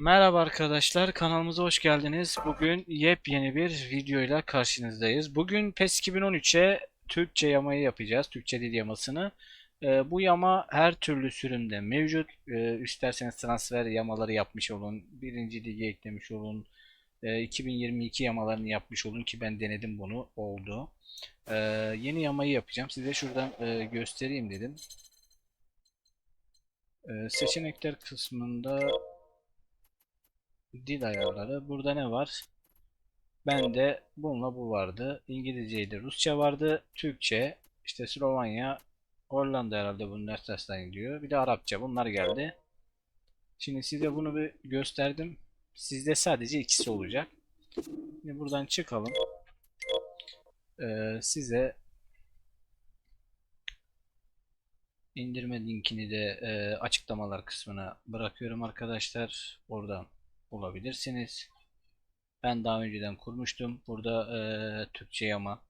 Merhaba arkadaşlar, kanalımıza hoş geldiniz. Bugün yepyeni bir videoyla karşınızdayız. Bugün PES 2013'e Türkçe yamayı yapacağız, Türkçe dil yamasını. Ee, bu yama her türlü sürümde mevcut. Ee, isterseniz transfer yamaları yapmış olun, birinci lige eklemiş olun, Ee, 2022 yamalarını yapmış olun ki ben denedim bunu, oldu. Ee, yeni yamayı yapacağım, size şuradan e, göstereyim dedim. Ee, seçenekler kısmında dil ayarları. Burada ne var? Bende bununla bu vardı. İngilizceydi, Rusça vardı, Türkçe, işte Slovanya, Hollanda herhalde bunun tersten gidiyor. Bir de Arapça bunlar geldi. Şimdi size bunu bir gösterdim. Sizde sadece ikisi olacak. Şimdi buradan çıkalım. Ee, size indirme linkini de e, açıklamalar kısmına bırakıyorum arkadaşlar. Oradan bulabilirsiniz. Ben daha önceden kurmuştum. Burada e, Türkçe yama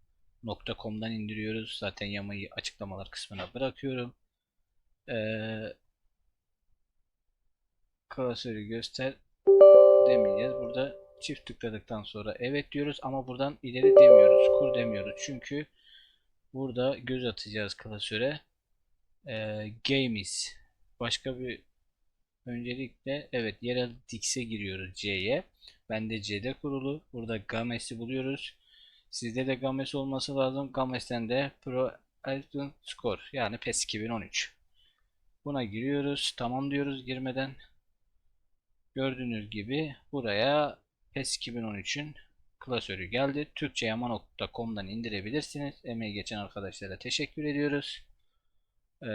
.com'dan indiriyoruz. Zaten yamayı açıklamalar kısmına bırakıyorum. E, klasörü göster demeyeceğiz. Burada çift tıkladıktan sonra evet diyoruz ama buradan ileri demiyoruz. Kur demiyoruz. Çünkü burada göz atacağız klasöre. E, games başka bir Öncelikle evet yerel dix'e giriyoruz C'ye. Bende C'de kurulu. Burada Games'i buluyoruz. Sizde de Games olması lazım. Games'ten de Pro Alton Score yani PES 2013. Buna giriyoruz. Tamam diyoruz girmeden. Gördüğünüz gibi buraya PES 2013'ün klasörü geldi. Türkçeyama.com'dan indirebilirsiniz. Emeği geçen arkadaşlara teşekkür ediyoruz. Ee,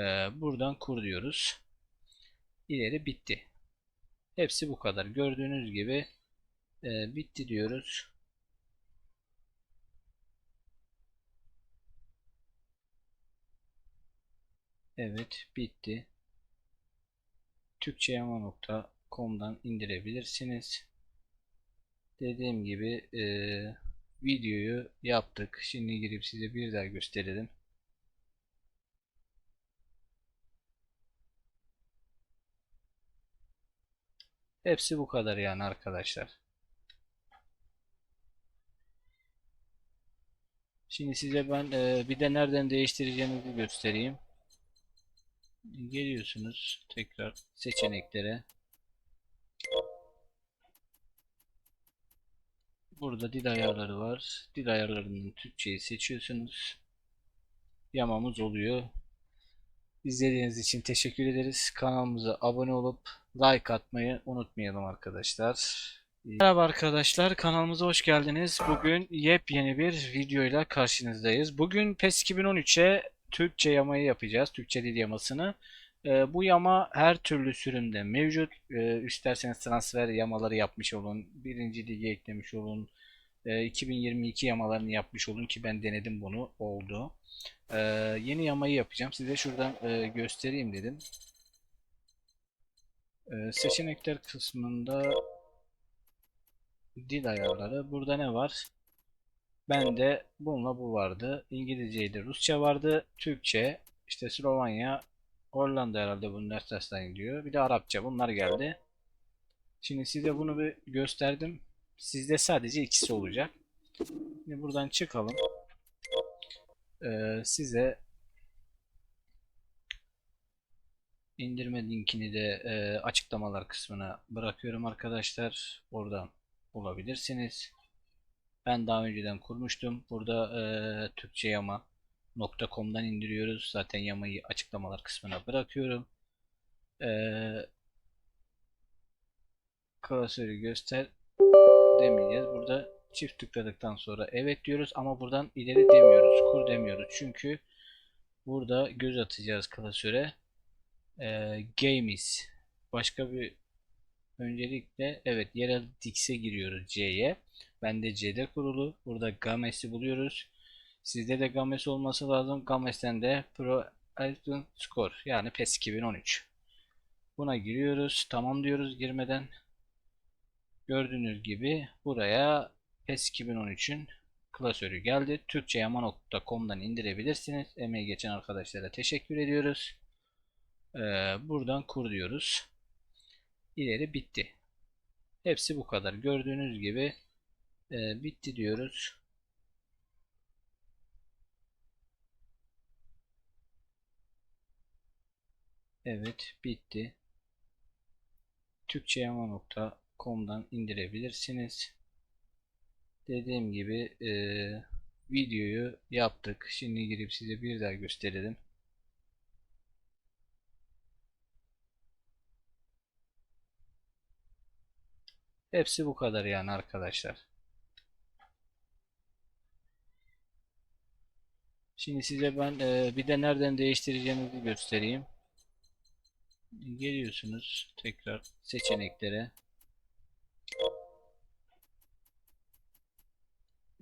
buradan kur diyoruz ileri bitti. Hepsi bu kadar. Gördüğünüz gibi e, bitti diyoruz. Evet bitti. Türkçeyama.com'dan indirebilirsiniz. Dediğim gibi e, videoyu yaptık. Şimdi girip size bir daha gösterelim. Hepsi bu kadar yani arkadaşlar. Şimdi size ben e, bir de nereden değiştireceğinizi göstereyim. Geliyorsunuz tekrar seçeneklere. Burada dil ayarları var. Dil ayarlarının Türkçeyi seçiyorsunuz. Yamamız oluyor. İzlediğiniz için teşekkür ederiz. Kanalımıza abone olup like atmayı unutmayalım arkadaşlar. Merhaba arkadaşlar kanalımıza hoş geldiniz. Bugün yepyeni bir videoyla karşınızdayız. Bugün PES 2013'e Türkçe yamayı yapacağız. Türkçe dil yamasını. Ee, bu yama her türlü sürümde mevcut. Ee, isterseniz transfer yamaları yapmış olun. Birinci lige eklemiş olun. Ee, 2022 yamalarını yapmış olun ki ben denedim bunu. Oldu. Ee, yeni yamayı yapacağım. Size şuradan e, göstereyim dedim. Ee, seçenekler kısmında dil ayarları. Burada ne var? Bende bununla bu vardı. İngilizceydi, Rusça vardı, Türkçe, işte Slovanya, Hollanda herhalde bunun tersten gidiyor. Bir de Arapça bunlar geldi. Şimdi size bunu bir gösterdim. Sizde sadece ikisi olacak. Şimdi buradan çıkalım. Ee, size indirme linkini de e, açıklamalar kısmına bırakıyorum arkadaşlar. Oradan bulabilirsiniz. Ben daha önceden kurmuştum. Burada e, Türkçe yama .com'dan indiriyoruz. Zaten yamayı açıklamalar kısmına bırakıyorum. E, klasörü göster demeyeceğiz. Burada çift tıkladıktan sonra evet diyoruz ama buradan ileri demiyoruz. Kur demiyoruz. Çünkü burada göz atacağız klasöre. E, games başka bir öncelikle evet yerel dix'e giriyoruz C'ye. Bende C'de kurulu. Burada Games'i buluyoruz. Sizde de Games olması lazım. Games'ten de Pro Alton Score yani PES 2013. Buna giriyoruz. Tamam diyoruz girmeden. Gördüğünüz gibi buraya PES 2013'ün klasörü geldi. Türkçeyama.com'dan indirebilirsiniz. Emeği geçen arkadaşlara teşekkür ediyoruz. Ee, buradan kur diyoruz. İleri bitti. Hepsi bu kadar. Gördüğünüz gibi e, bitti diyoruz. Evet bitti. Türkçeyama.com'dan indirebilirsiniz. Dediğim gibi e, videoyu yaptık. Şimdi girip size bir daha gösterelim. Hepsi bu kadar yani arkadaşlar. Şimdi size ben e, bir de nereden değiştireceğinizi göstereyim. Geliyorsunuz tekrar seçeneklere.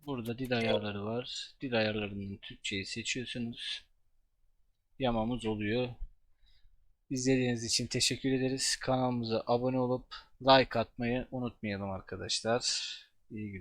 Burada dil ayarları var. Dil ayarlarının Türkçeyi seçiyorsunuz. Yamamız oluyor. İzlediğiniz için teşekkür ederiz. Kanalımıza abone olup like atmayı unutmayalım arkadaşlar. İyi günler.